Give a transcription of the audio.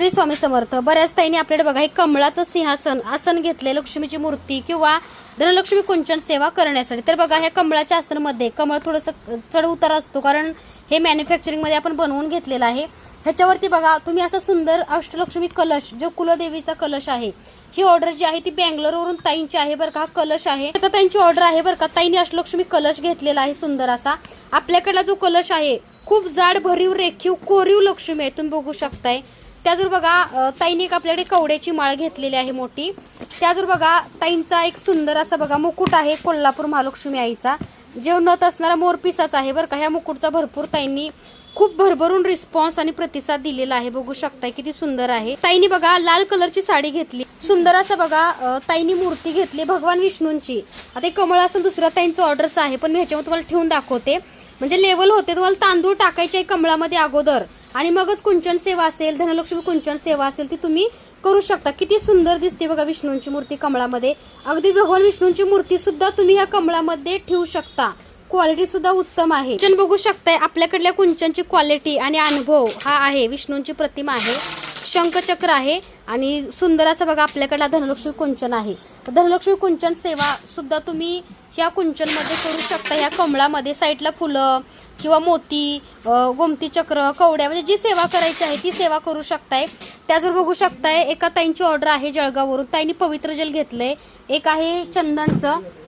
श्री स्वामी समर्थ. बऱ्याच ताईंनी आपल्याकडे बघा हे कमळाचं सिंहासन आसन घेतले लक्ष्मीची मूर्ती किंवा धनलक्ष्मी कुंचन सेवा करण्यासाठी. तर बघा ह्या कमळाच्या आसनमध्ये कमळ थोडंसं चढ उतार असतो कारण हे मॅन्युफॅक्चरिंगमध्ये आपण बनवून घेतलेलं आहे. ह्याच्यावरती बघा तुम्ही असा सुंदर अष्टलक्ष्मी कलश जो कुलदेवीचा कलश आहे ही ऑर्डर जी आहे ती बँगलोरवरून ताईंची आहे बरं का हा कलश आहे. आता त्यांची ऑर्डर आहे बरं का ताईंनी अष्टलक्ष्मी कलश घेतलेला आहे सुंदर असा. आपल्याकडला जो कलश आहे खूप जाड भरीव रेखीव कोरीव लक्ष्मी आहे तुम्ही बघू शकताय. त्याजवर बघा ताईने एक आपल्याकडे कवड्याची माळ घेतलेली आहे मोठी. त्याजवर बघा ताईंचा एक सुंदर असा बघा मुकुट आहे कोल्हापूर महालक्ष्मी आईचा. जे नत असणारा मोरपिसाचा आहे बरं का. ह्या मुकुटचा भरपूर ताईंनी खूप भरभरून रिस्पॉन्स आणि प्रतिसाद दिलेला आहे. बघू शकताय किती सुंदर आहे. ताईंनी बघा लाल कलरची साडी घेतली. सुंदर असं बघा ताईनी मूर्ती घेतली भगवान विष्णूंची. आता कमळ असं दुसऱ्या ताईंचं ऑर्डरचं आहे पण मी ह्याच्यावर तुम्हाला ठेवून दाखवते. म्हणजे लेवल होते तुम्हाला तांदूळ टाकायचे कमळामध्ये अगोदर. आणि मगच कुंचन सेवा असेल धनलक्ष्मी कुंचन सेवा असेल ती तुम्ही करू शकता. किती सुंदर दिसते बघा विष्णूंची मूर्ती कमळामध्ये. अगदी भगवान विष्णूंची मूर्ती सुद्धा तुम्ही ह्या कमळामध्ये ठेवू शकता. क्वालिटी सुद्धा उत्तम आहे. कुंचन बघू शकताय आपल्याकडल्या कुंचनची क्वालिटी आणि अनुभव हा आहे विष्णूंची प्रतिमा आहे. शंखचक्र आहे आणि सुंदर असं बघा आपल्याकडला धनलक्ष्मी कुंचन आहे. तर धनलक्ष्मी कुंचन सेवा सुद्धा तुम्ही ह्या कुंचनमध्ये करू शकता. ह्या कमळामध्ये साईडला फुलं किंवा मोती गोमती चक्र कवड्या म्हणजे जी सेवा करायची आहे ती सेवा करू शकताय. त्याचबरोबर बघू शकताय एका ताईंची ऑर्डर आहे जळगाववरून. ताईंनी पवित्र जल घेतलंय. एक आहे चंदनचं.